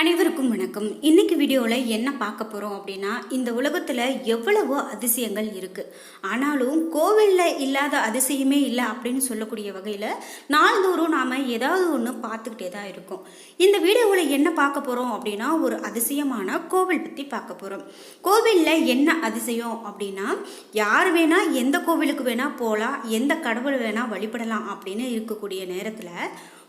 அனைவருக்கும் வணக்கம். இன்னைக்கு வீடியோவில் என்ன பார்க்க போகிறோம் அப்படின்னா இந்த உலகத்தில் எவ்வளவோ அதிசயங்கள் இருக்குது ஆனாலும் கோவிலில் இல்லாத அதிசயமே இல்லை அப்படின்னு சொல்லக்கூடிய வகையில் நாள்தோறும் நாம் ஏதாவது ஒன்று பார்த்துக்கிட்டே தான் இருக்கோம். இந்த வீடியோவில் என்ன பார்க்க போகிறோம் அப்படின்னா ஒரு அதிசயமான கோவில் பற்றி பார்க்க போகிறோம் கோவிலில் என்ன அதிசயம் அப்படின்னா யார் வேணால் எந்த கோவிலுக்கு வேணால் போகலாம் எந்த கடவுள் வேணால் வழிபடலாம் அப்படின்னு இருக்கக்கூடிய நேரத்தில்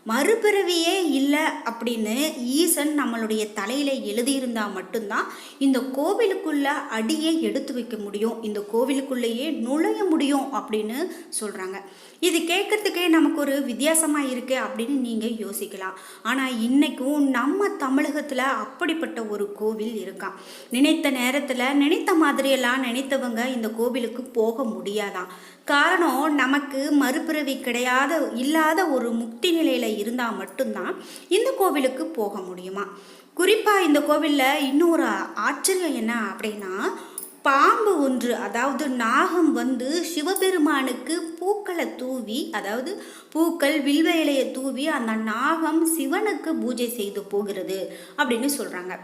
மறுபிறவியே இல்லை அப்படின்னு ஈசன் நம்மளுடைய தலையில் எழுதியிருந்தால் மட்டும்தான் இந்த கோவிலுக்குள்ள அடியை எடுத்து வைக்க முடியும் இந்த கோவிலுக்குள்ளேயே நுழைய முடியும் அப்படின்னு சொல்கிறாங்க இது கேட்குறதுக்கே நமக்கு ஒரு வித்தியாசமாக இருக்குது அப்படின்னு நீங்கள் யோசிக்கலாம். ஆனால் இன்றைக்கும் நம்ம தமிழகத்தில் அப்படிப்பட்ட ஒரு கோவில் இருக்கான் நினைத்த நேரத்தில் நினைத்த மாதிரியெல்லாம் நினைத்தவங்க இந்த கோவிலுக்கு போக முடியாதான் காரணம் நமக்கு மறுபிறவி கிடையாத இல்லாத ஒரு முக்தி நிலையில் இருந்தால் மட்டும்தான் இந்த கோவிலுக்கு போக முடியுமா? குறிப்பாக இந்த கோவிலில் இன்னொரு ஆச்சரியம் என்ன அப்படின்னா பாம்பு ஒன்று அதாவது நாகம் வந்து சிவபெருமானுக்கு பூக்களை தூவி அதாவது பூக்கள் வில்வ இலையை தூவி அந்த நாகம் சிவனுக்கு பூஜை செய்து போகிறது அப்படின்னு சொல்கிறாங்க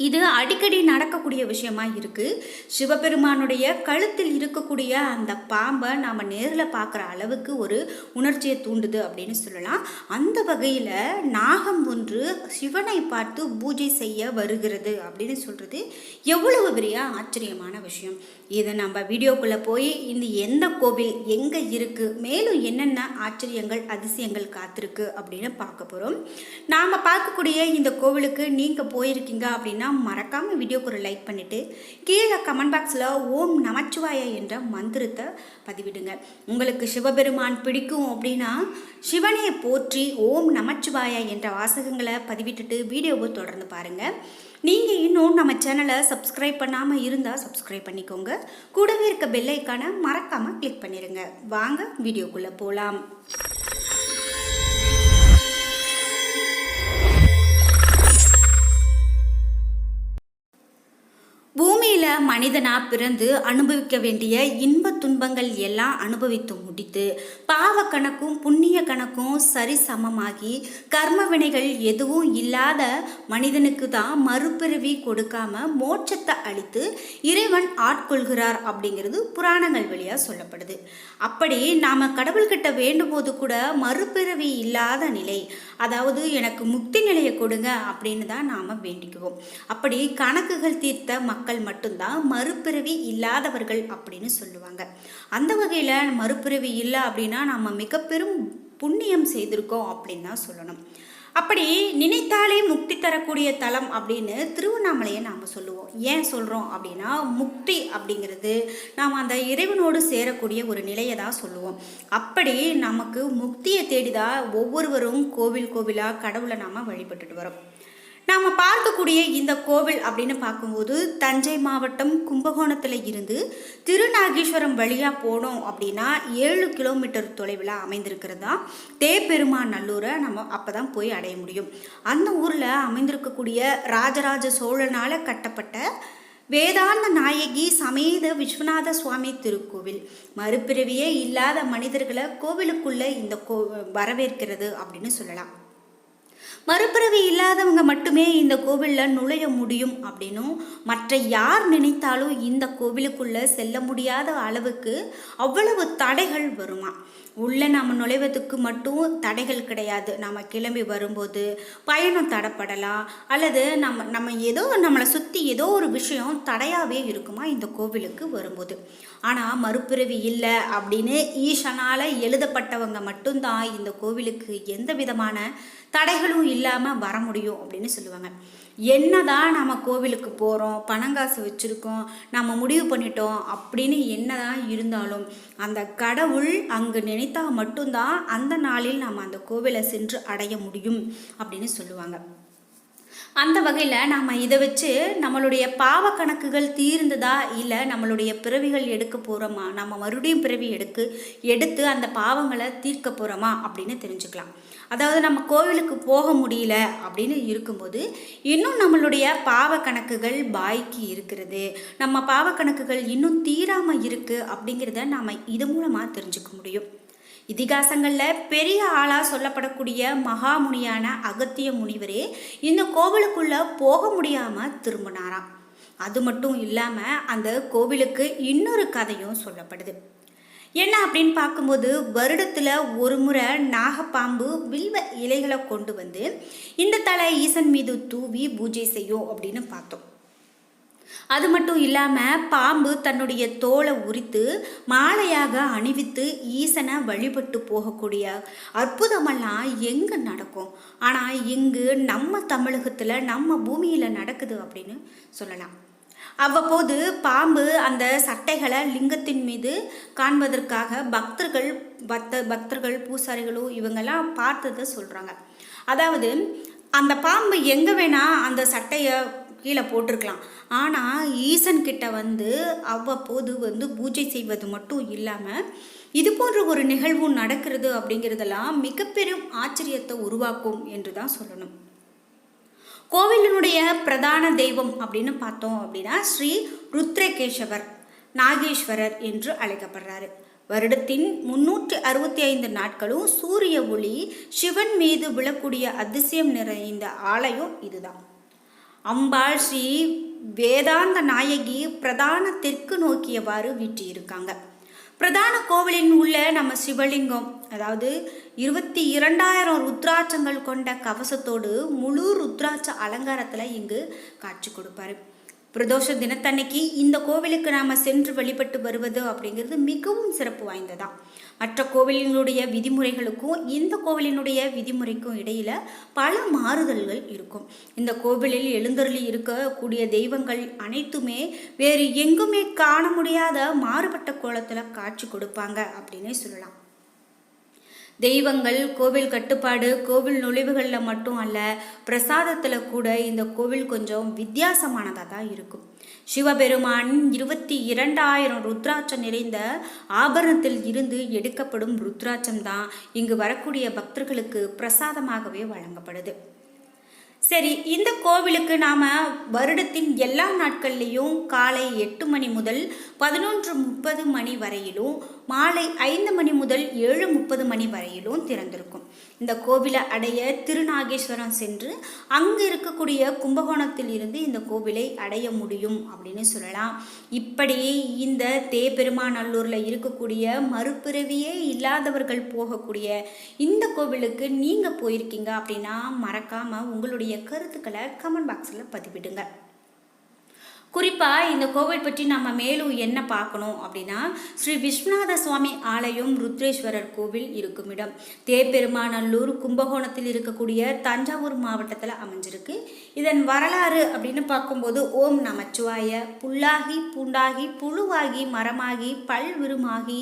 இது அடிக்கடி நடக்கக்கூடிய விஷயமா இருக்குது சிவபெருமானுடைய கழுத்தில் இருக்கக்கூடிய அந்த பாம்பை நாம் நேரில் பார்க்குற அளவுக்கு ஒரு உணர்ச்சியை தூண்டுது அப்படின்னு சொல்லலாம். அந்த வகையில் நாகம் ஒன்று சிவனை பார்த்து பூஜை செய்ய வருகிறது அப்படின்னு சொல்கிறது எவ்வளவு பெரிய ஆச்சரியமான விஷயம். இதை நம்ம வீடியோக்குள்ளே போய் இந்த எந்த கோவில் எங்கே இருக்குது மேலும் என்னென்ன ஆச்சரியங்கள் அதிசயங்கள் காத்திருக்கு அப்படின்னு பார்க்க போகிறோம் நாம் பார்க்கக்கூடிய இந்த கோவிலுக்கு நீங்கள் போயிருக்கீங்க அப்படின்னா மறக்காமல் வீடியோக்கு ஒரு லைக் பண்ணிவிட்டு கீழே கமெண்ட் பாக்ஸில் ஓம் நமச்சிவாய என்ற மந்திரத்தை பதிவிடுங்க. உங்களுக்கு சிவபெருமான் பிடிக்கும் அப்படின்னா சிவனையை போற்றி ஓம் நமச்சிவாய என்ற வாசகங்களை பதிவிட்டுட்டு வீடியோவை தொடர்ந்து பாருங்கள் நீங்கள் இன்னும் நம்ம சேனலை சப்ஸ்கிரைப் பண்ணாமல் இருந்தால் சப்ஸ்கிரைப் பண்ணிக்கோங்க. கூடவே இருக்க பெல்லைக்கான மறக்காமல் கிளிக் பண்ணிடுங்க வாங்க வீடியோக்குள்ளே போகலாம் மனிதனாக பிறந்து அனுபவிக்க வேண்டிய இன்ப துன்பங்கள் எல்லாம் அனுபவித்து முடித்து பாவ கணக்கும் புண்ணிய கணக்கும் சரி சமமாகி கர்ம வினைகள் எதுவும் இல்லாத மனிதனுக்கு தான் மறுபிறவி கொடுக்காம மோட்சத்தை அளித்து இறைவன் ஆட்கொள்கிறார் அப்படிங்கிறது புராணங்கள் வழியாக சொல்லப்படுது. அப்படி நாம் கடவுள்கிட்ட வேண்டும் போது கூட மறுபிறவி இல்லாத நிலை அதாவது எனக்கு முக்தி நிலையை கொடுங்க அப்படின்னு தான் நாம் வேண்டிக்குவோம். அப்படி கணக்குகள் தீர்த்த மக்கள் மட்டும்தான் மறுபிறவி இல்லாதவர்கள் அப்படின்னு சொல்லுவாங்க. அந்த வகையில் மறுபிறவி இல்லை அப்படின்னா நம்ம மிக பெரும் புண்ணியம் செய்திருக்கோம் அப்படின்னு தான் சொல்லணும். அப்படி நினைத்தாலே முக்தி தரக்கூடிய தலம் அப்படின்னு திருவண்ணாமலையை நாம் சொல்லுவோம். ஏன் சொல்கிறோம் அப்படின்னா முக்தி அப்படிங்கிறது நாம் அந்த இறைவனோடு சேரக்கூடிய ஒரு நிலையை தான் சொல்லுவோம். அப்படி நமக்கு முக்தியை தேடிதான் ஒவ்வொருவரும் கோவில் கோவிலாக கடவுளை நாம் வழிபட்டுட்டு வரோம் நாம் பார்க்கக்கூடிய இந்த கோவில் அப்படின்னு பார்க்கும்போது தஞ்சை மாவட்டம் கும்பகோணத்தில் இருந்து திருநாகேஸ்வரம் வழியாக போனோம் அப்படின்னா ஏழு கிலோமீட்டர் தொலைவில் அமைந்திருக்கிறதா தேப்பெருமாநல்லூரை நம்ம அப்போ தான் போய் அடைய முடியும். அந்த ஊரில் அமைந்திருக்கக்கூடிய ராஜராஜ சோழனால் கட்டப்பட்ட வேதாந்த நாயகி சமேத விஸ்வநாத சுவாமி திருக்கோவில். மறுபிறவியே இல்லாத மனிதர்களை கோவிலுக்குள்ளே இந்த கோ வரவேற்கிறது அப்படின்னு சொல்லலாம். மறுபிறவி இல்லாதவங்க மட்டுமே இந்த கோவிலில் நுழைய முடியும் அப்படின்னும் மற்ற யார் நினைத்தாலும் இந்த கோவிலுக்குள்ளே செல்ல முடியாத அளவுக்கு அவ்வளவு தடைகள் வருமா? உள்ளே நம்ம நுழைவதுக்கு மட்டும் தடைகள் கிடையாது. நம்ம கிளம்பி வரும்போது பயணம் தடப்படலாம். அல்லது நம்ம நம்ம ஏதோ நம்மளை சுற்றி ஏதோ ஒரு விஷயம் தடையாகவே இருக்குமா இந்த கோவிலுக்கு வரும்போது? ஆனால் மறுபிறவி இல்லை அப்படின்னு ஈசனால் எழுதப்பட்டவங்க மட்டும்தான் இந்த கோவிலுக்கு எந்த விதமான தடைகளும் இல்லாமல் வர முடியும் அப்படின்னு சொல்லுவாங்க. என்னதான் நம்ம கோவிலுக்கு போகிறோம் பணங்காசு வச்சுருக்கோம் நம்ம முடிவு பண்ணிட்டோம் அப்படின்னு என்னதான் இருந்தாலும் அந்த கடவுள் அங்கு நினைத்தா மட்டும்தான் அந்த நாளில் நம்ம அந்த கோவிலை சென்று அடைய முடியும் அப்படின்னு சொல்லுவாங்க. அந்த வகையில் நாம் இதை வச்சு நம்மளுடைய பாவ கணக்குகள் தீர்ந்ததா இல்லை நம்மளுடைய பிறவிகள் எடுக்க போகிறோமா நம்ம மறுபடியும் பிறவி எடுக்கு எடுத்து அந்த பாவங்களை தீர்க்க போகிறோமா அப்படின்னு தெரிஞ்சுக்கலாம். அதாவது நம்ம கோவிலுக்கு போக முடியல அப்படின்னு இருக்கும்போது இன்னும் நம்மளுடைய பாவ கணக்குகள் பாய்க்கு இருக்கிறது. நம்ம பாவ கணக்குகள் இன்னும் தீராமல் இருக்குது அப்படிங்கிறத நாம் இது மூலமாக தெரிஞ்சுக்க முடியும். இதிகாசங்களில் பெரிய ஆளாக சொல்லப்படக்கூடிய மகாமுனியான அகத்திய முனிவரே இந்த கோவிலுக்குள்ளே போக முடியாமல் திரும்பினாராம். அது மட்டும் இல்லாமல் அந்த கோவிலுக்கு இன்னொரு கதையும் சொல்லப்படுது. என்ன அப்படின்னு பார்க்கும்போது வருடத்தில் ஒரு முறை நாகப்பாம்பு வில்வ இலைகளை கொண்டு வந்து இந்த தலை ஈசன் மீது தூவி பூஜை செய்யும் அப்படின்னு பார்த்தோம். அது மட்டும் இல்லாமல் பாம்பு தன்னுடைய தோலை உரித்து மாலையாக அணிவித்து ஈசனை வழிபட்டு போகக்கூடிய அற்புதமெல்லாம் எங்கே நடக்கும்? ஆனால் இங்கு நம்ம தமிழகத்தில் நம்ம பூமியில் நடக்குது அப்படின்னு சொல்லலாம். அவ்வப்போது பாம்பு அந்த சட்டைகளை லிங்கத்தின் மீது காண்பதற்காக பக்தர்கள் பக்த பக்தர்கள் பூசாரிகளும் இவங்கெல்லாம் பார்த்ததை சொல்கிறாங்க அதாவது அந்த பாம்பு எங்கே வேணால் அந்த சட்டையை கீழே போட்டிருக்கலாம். ஆனால் ஈசன் கிட்ட வந்து அவ்வப்போது வந்து பூஜை செய்வது மட்டும் இல்லாமல் இது போன்ற ஒரு நிகழ்வு நடக்கிறது அப்படிங்கிறதெல்லாம் மிகப்பெரும் ஆச்சரியத்தை உருவாக்கும் என்று தான் சொல்லணும். கோவிலினுடைய பிரதான தெய்வம் அப்படின்னு பார்த்தோம் அப்படின்னா ஸ்ரீ ருத்ரகேஷவர் நாகேஸ்வரர் என்று அழைக்கப்படுறாரு. வருடத்தின் முன்னூற்றி அறுபத்தி ஐந்து நாட்களும் சூரிய ஒளி சிவன் மீது விழக்கூடிய அதிசயம் நிறைந்த ஆலயம் இதுதான். அம்பாள் ஸ்ரீ வேதாந்த நாயகி பிரதான தெற்கு நோக்கியவாறு வீட்டியிருக்காங்க பிரதான கோவிலின் உள்ள நம்ம சிவலிங்கம் அதாவது இருபத்தி இரண்டாயிரம் ருத்ராட்சங்கள் கொண்ட கவசத்தோடு முழு ருத்ராட்ச அலங்காரத்தில் இங்கு காட்சி கொடுப்பாரு. பிரதோஷ தினத்தன்னைக்கு இந்த கோவிலுக்கு நாம் சென்று வழிபட்டு வருவது அப்படிங்கிறது மிகவும் சிறப்பு வாய்ந்ததான் மற்ற கோவிலினுடைய விதிமுறைகளுக்கும் இந்த கோவிலினுடைய விதிமுறைக்கும் இடையில் பல மாறுதல்கள் இருக்கும். இந்த கோவிலில் எழுந்தருளி இருக்கக்கூடிய தெய்வங்கள் அனைத்துமே வேறு எங்குமே காண முடியாத மாறுபட்ட கோலத்தில் காட்சி கொடுப்பாங்க அப்படின்னே சொல்லலாம். தெய்வங்கள் கோவில் கட்டுப்பாடு கோவில் நுழைவுகளில் மட்டும் அல்ல பிரசாதத்தில் கூட இந்த கோவில் கொஞ்சம் வித்தியாசமானதாக தான் இருக்கும். சிவபெருமான் இருபத்தி இரண்டாயிரம் ருத்ராட்சம் நிறைந்த ஆபரணத்தில் இருந்து எடுக்கப்படும் ருத்ராட்சம் தான் இங்கு வரக்கூடிய பக்தர்களுக்கு பிரசாதமாகவே வழங்கப்படுது. சரி இந்த கோவிலுக்கு நாம் வருடத்தின் எல்லா நாட்கள்லேயும் காலை எட்டு மணி முதல் பதினொன்று முப்பது மணி வரையிலும் மாலை ஐந்து மணி முதல் ஏழு முப்பது மணி வரையிலும் திறந்திருக்கும். இந்த கோவிலை அடைய திருநாகேஸ்வரம் சென்று அங்கு இருக்கக்கூடிய கும்பகோணத்தில் இருந்து இந்த கோவிலை அடைய முடியும் அப்படின்னு சொல்லலாம். இப்படி இந்த தேபெருமாநல்லூரில் இருக்கக்கூடிய மறுபிறவியே இல்லாதவர்கள் போகக்கூடிய இந்த கோவிலுக்கு நீங்கள் போயிருக்கீங்க அப்படின்னா மறக்காமல் உங்களுடைய கருத்துக்களை கமெண்ட் பாக்ஸில் பதிவிடுங்க. குறிப்பாக இந்த கோவில் பற்றி நம்ம மேலும் என்ன பார்க்கணும் அப்படின்னா ஸ்ரீ விஸ்வநாத சுவாமி ஆலயம் ருத்ரேஸ்வரர் கோவில் இருக்கும் இடம். தேப்பெருமாநல்லூர் கும்பகோணத்தில் இருக்கக்கூடிய தஞ்சாவூர் மாவட்டத்தில் அமைஞ்சிருக்கு. இதன் வரலாறு அப்படின்னு பார்க்கும்போது ஓம் நமச்சிவாய புல்லாகி பூண்டாகி புழுவாகி மரமாகி பல்விருமாகி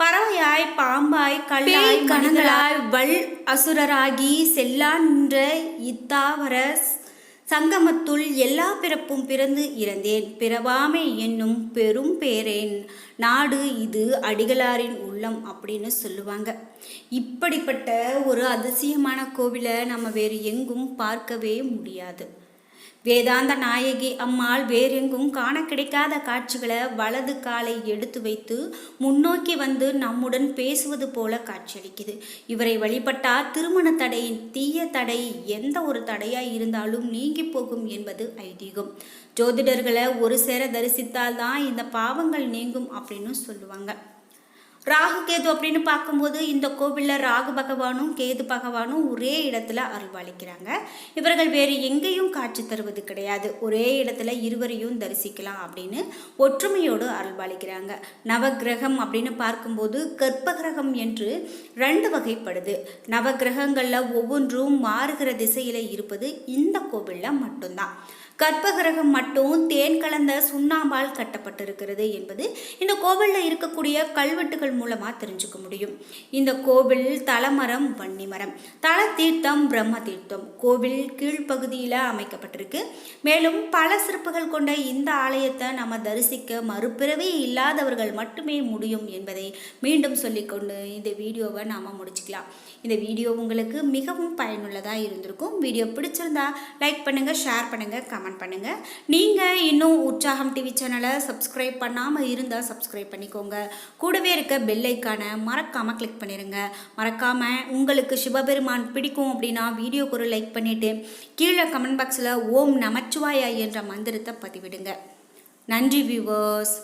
பறவையாய் பாம்பாய் கல்லாய் கணங்களாய் வல் அசுரராகி செல்லான்ற இத்தாவர சங்கமத்துள் எல்லா பிறப்பும் பிறந்து இறந்தேன். பிறவாமை என்னும் பெரும் பேரேன். நாடு இது அடிகளாரின் உள்ளம் அப்படின்னு சொல்லுவாங்க. இப்படிப்பட்ட ஒரு அதிசயமான கோவிலை நம்ம வேறு எங்கும் பார்க்கவே முடியாது. வேதாந்த நாயகி அம்மாள் வேறெங்கும் காண கிடைக்காத காட்சிகளை வலது காலை எடுத்து வைத்து முன்னோக்கி வந்து நம்முடன் பேசுவது போல காட்சியளிக்குது. இவரை வழிபட்டால் திருமண தடையின் தீய தடை எந்த ஒரு தடையாக இருந்தாலும் நீங்கி போகும் என்பது ஐதீகம். ஜோதிடர்களை ஒரு சேர தரிசித்தால் தான் இந்த பாவங்கள் நீங்கும் அப்படின்னு சொல்லுவாங்க. ராகு கேது அப்படின்னு பார்க்கும்போது இந்த கோவிலில் ராகு பகவானும் கேது பகவானும் ஒரே இடத்துல அருள்வாளிக்கிறாங்க. இவர்கள் வேறு எங்கேயும் காட்சி தருவது கிடையாது. ஒரே இடத்துல இருவரையும் தரிசிக்கலாம் அப்படின்னு ஒற்றுமையோடு அருள்வாளிக்கிறாங்க. நவகிரகம் அப்படின்னு பார்க்கும்போது கர்ப்பகிரகம் என்று ரெண்டு வகைப்படுது. நவகிரகங்களில் ஒவ்வொன்றும் மாறுகிற திசையில் இருப்பது இந்த கோவிலில் மட்டும்தான். கற்பகிரகம் மட்டும் தேன் கலந்த சுண்ணாம்பால் கட்டப்பட்டிருக்கிறது என்பது இந்த கோவிலில் இருக்கக்கூடிய கல்வெட்டுகள் மூலமாக தெரிஞ்சுக்க முடியும். இந்த கோவில் தலமரம் வன்னிமரம் தல தீர்த்தம் பிரம்ம தீர்த்தம் கோவில் கீழ்ப்பகுதியில் அமைக்கப்பட்டிருக்கு. மேலும் பல சிறப்புகள் கொண்ட இந்த ஆலயத்தை நம்ம தரிசிக்க மறுபிறவே இல்லாதவர்கள் மட்டுமே முடியும் என்பதை மீண்டும் சொல்லிக்கொண்டு இந்த வீடியோவை நாம் முடிச்சுக்கலாம். இந்த வீடியோ உங்களுக்கு மிகவும் பயனுள்ளதாக இருந்திருக்கும். வீடியோ பிடிச்சிருந்தா லைக் பண்ணுங்கள் ஷேர் பண்ணுங்கள் கமெண்ட் பண்ணுங்கள் நீங்கள் இன்னும் உற்சாகம் டிவி சேனலை சப்ஸ்கிரைப் பண்ணாமல் இருந்தால் சப்ஸ்கிரைப் பண்ணிக்கோங்க. கூடவே இருக்க பெல் ஐக்கானை மறக்காமல் கிளிக் பண்ணிடுங்க மறக்காமல் உங்களுக்கு சிவபெருமான் பிடிக்கும் அப்படின்னா வீடியோக்கு ஒரு லைக் பண்ணிவிட்டு கீழே கமெண்ட் பாக்ஸில் ஓம் நமச்சிவாயா என்ற மந்திரத்தை பதிவிடுங்க. நன்றி வியூவர்ஸ்